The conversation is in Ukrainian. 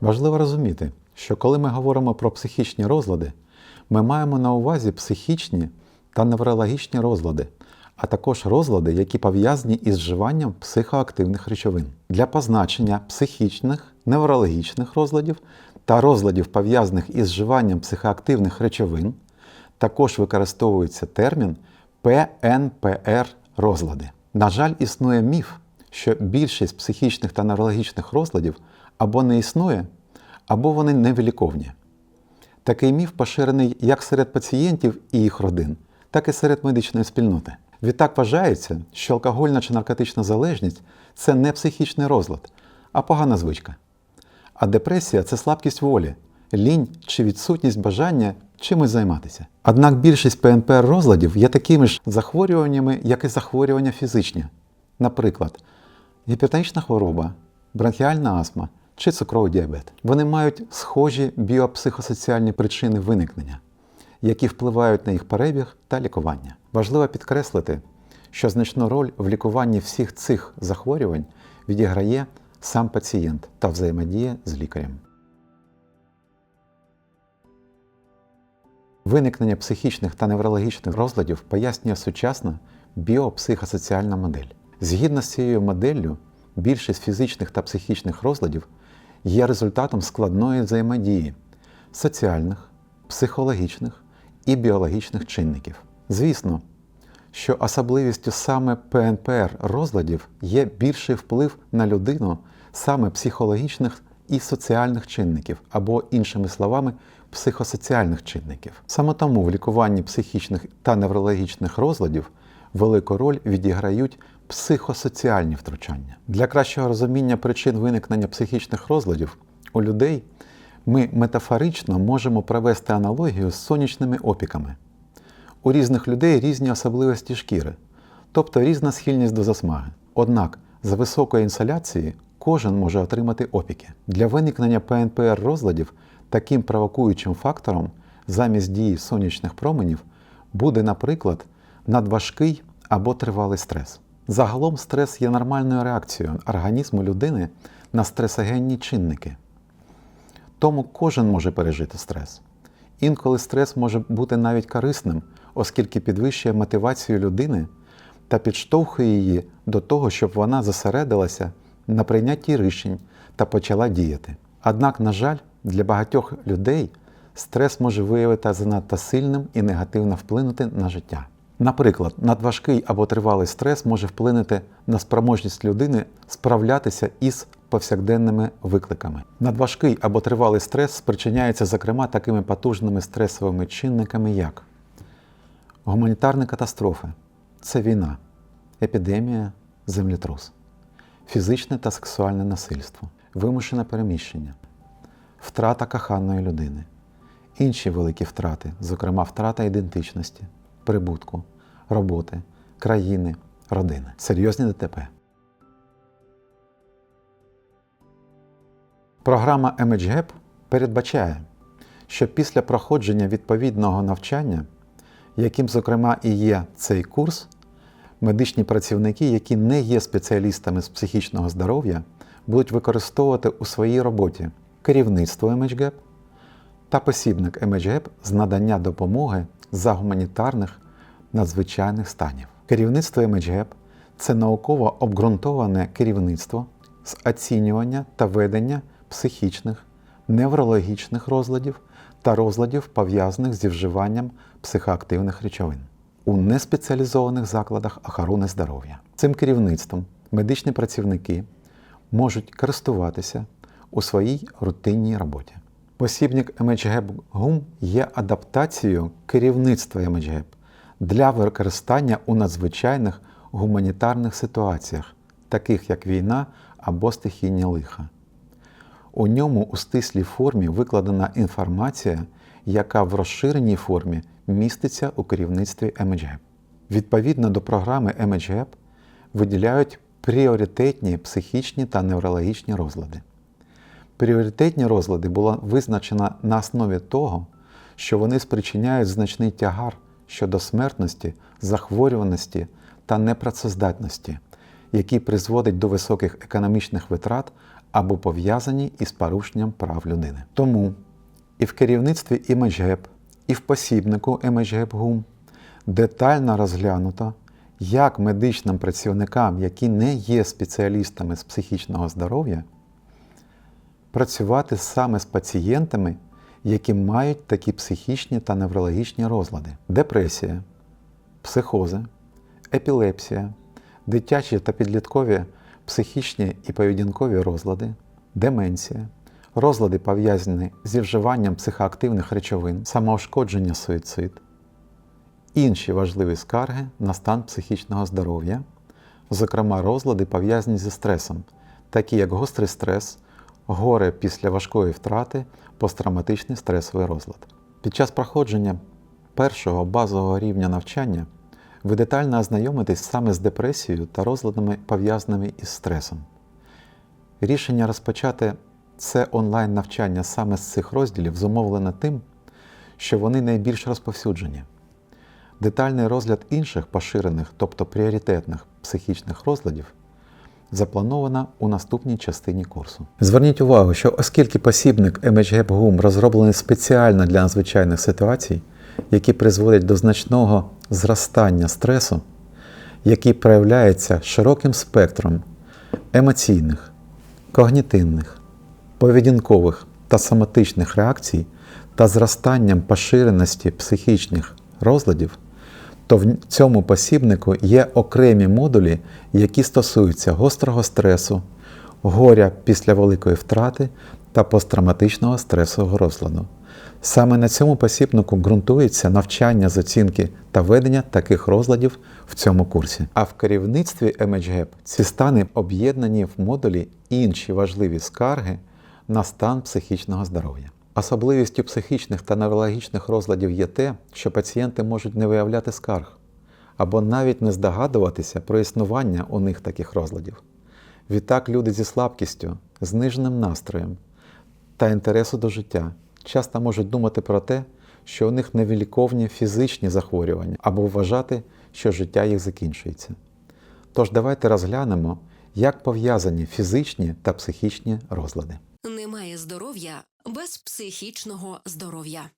Важливо розуміти, що коли ми говоримо про психічні розлади, ми маємо на увазі психічні та неврологічні розлади, а також розлади, які пов'язані із вживанням психоактивних речовин. Для позначення психічних, неврологічних розладів та розладів, пов'язаних із вживанням психоактивних речовин, також використовується термін ПНПР розлади. На жаль, існує міф, що більшість психічних та неврологічних розладів або не існує, або вони невиліковні. Такий міф поширений як серед пацієнтів і їх родин, так і серед медичної спільноти. Відтак вважається, що алкогольна чи наркотична залежність це не психічний розлад, а погана звичка. А депресія це слабкість волі, лінь чи відсутність бажання чимось займатися. Однак більшість ПНПР розладів є такими ж захворюваннями, як і захворювання фізичні. Наприклад, гіпертонічна хвороба, бронхіальна астма чи цукровий діабет. Вони мають схожі біопсихосоціальні причини виникнення, які впливають на їх перебіг та лікування. Важливо підкреслити, що значну роль в лікуванні всіх цих захворювань відіграє сам пацієнт та взаємодія з лікарем. Виникнення психічних та неврологічних розладів пояснює сучасна біопсихосоціальна модель. Згідно з цією моделлю, більшість фізичних та психічних розладів є результатом складної взаємодії соціальних, психологічних і біологічних чинників. Звісно, що особливістю саме ПНПР розладів є більший вплив на людину саме психологічних і соціальних чинників, або, іншими словами, психосоціальних чинників. Саме тому в лікуванні психічних та неврологічних розладів велику роль відіграють психосоціальні втручання. Для кращого розуміння причин виникнення психічних розладів у людей ми метафорично можемо провести аналогію з сонячними опіками. У різних людей різні особливості шкіри, тобто різна схильність до засмаги. Однак за високої інсоляції кожен може отримати опіки. Для виникнення ПНПР розладів таким провокуючим фактором замість дії сонячних променів буде, наприклад, надважкий або тривалий стрес. Загалом стрес є нормальною реакцією організму людини на стресогенні чинники. Тому кожен може пережити стрес. Інколи стрес може бути навіть корисним, оскільки підвищує мотивацію людини та підштовхує її до того, щоб вона зосередилася на прийнятті рішень та почала діяти. Однак, на жаль, для багатьох людей стрес може виявити занадто сильним і негативно вплинути на життя. Наприклад, надважкий або тривалий стрес може вплинути на спроможність людини справлятися із повсякденними викликами. Надважкий або тривалий стрес спричиняється, зокрема, такими потужними стресовими чинниками, як гуманітарні катастрофи це війна, епідемія, землетрус, фізичне та сексуальне насильство, вимушене переміщення, втрата коханої людини, інші великі втрати, зокрема втрата ідентичності, прибутку, роботи, країни, родини, серйозні ДТП. Програма MHGAP передбачає, що після проходження відповідного навчання, яким, зокрема, і є цей курс, медичні працівники, які не є спеціалістами з психічного здоров'я, будуть використовувати у своїй роботі керівництво MHGAP та посібник MHGAP з надання допомоги за гуманітарних надзвичайних станів. Керівництво MHGAP – це науково обґрунтоване керівництво з оцінювання та ведення психічних, неврологічних розладів та розладів, пов'язаних зі вживанням психоактивних речовин у неспеціалізованих закладах охорони здоров'я. Цим керівництвом медичні працівники можуть користуватися у своїй рутинній роботі. Посібник MHGAP GUM є адаптацією керівництва MHGAP для використання у надзвичайних гуманітарних ситуаціях, таких як війна або стихійні лиха. У ньому у стислій формі викладена інформація, яка в розширеній формі міститься у керівництві MHGAP. Відповідно до програми MHGAP виділяють пріоритетні психічні та неврологічні розлади. Пріоритетні розлади було визначено на основі того, що вони спричиняють значний тягар щодо смертності, захворюваності та непрацездатності, які призводять до високих економічних витрат або пов'язані із порушенням прав людини. Тому і в керівництві ImageGap, і в посібнику ImageGap детально розглянуто, як медичним працівникам, які не є спеціалістами з психічного здоров'я, працювати саме з пацієнтами, які мають такі психічні та неврологічні розлади: депресія, психози, епілепсія, дитячі та підліткові психічні і поведінкові розлади, деменція, розлади пов'язані зі вживанням психоактивних речовин, самоушкодження суїцид, інші важливі скарги на стан психічного здоров'я, зокрема розлади пов'язані зі стресом, такі як гострий стрес, горе після важкої втрати, посттравматичний стресовий розлад. Під час проходження першого базового рівня навчання ви детально ознайомитесь саме з депресією та розладами, пов'язаними із стресом. Рішення розпочати це онлайн-навчання саме з цих розділів зумовлено тим, що вони найбільш розповсюджені. Детальний розгляд інших поширених, тобто пріоритетних психічних розладів, заплановано у наступній частині курсу. Зверніть увагу, що оскільки посібник MHGAP розроблений спеціально для надзвичайних ситуацій, які призводять до значного зростання стресу, який проявляється широким спектром емоційних, когнітивних, поведінкових та соматичних реакцій та зростанням поширеності психічних розладів, то в цьому посібнику є окремі модулі, які стосуються гострого стресу, горя після великої втрати та посттравматичного стресового розладу. Саме на цьому посібнику ґрунтується навчання з оцінки та ведення таких розладів в цьому курсі. А в керівництві MHGAP ці стани об'єднані в модулі інші важливі скарги на стан психічного здоров'я. Особливістю психічних та неврологічних розладів є те, що пацієнти можуть не виявляти скарг або навіть не здогадуватися про існування у них таких розладів. Відтак люди зі слабкістю, зниженим настроєм та інтересу до життя часто можуть думати про те, що у них невиліковні фізичні захворювання або вважати, що життя їх закінчується. Тож давайте розглянемо, як пов'язані фізичні та психічні розлади. Немає здоров'я без психічного здоров'я.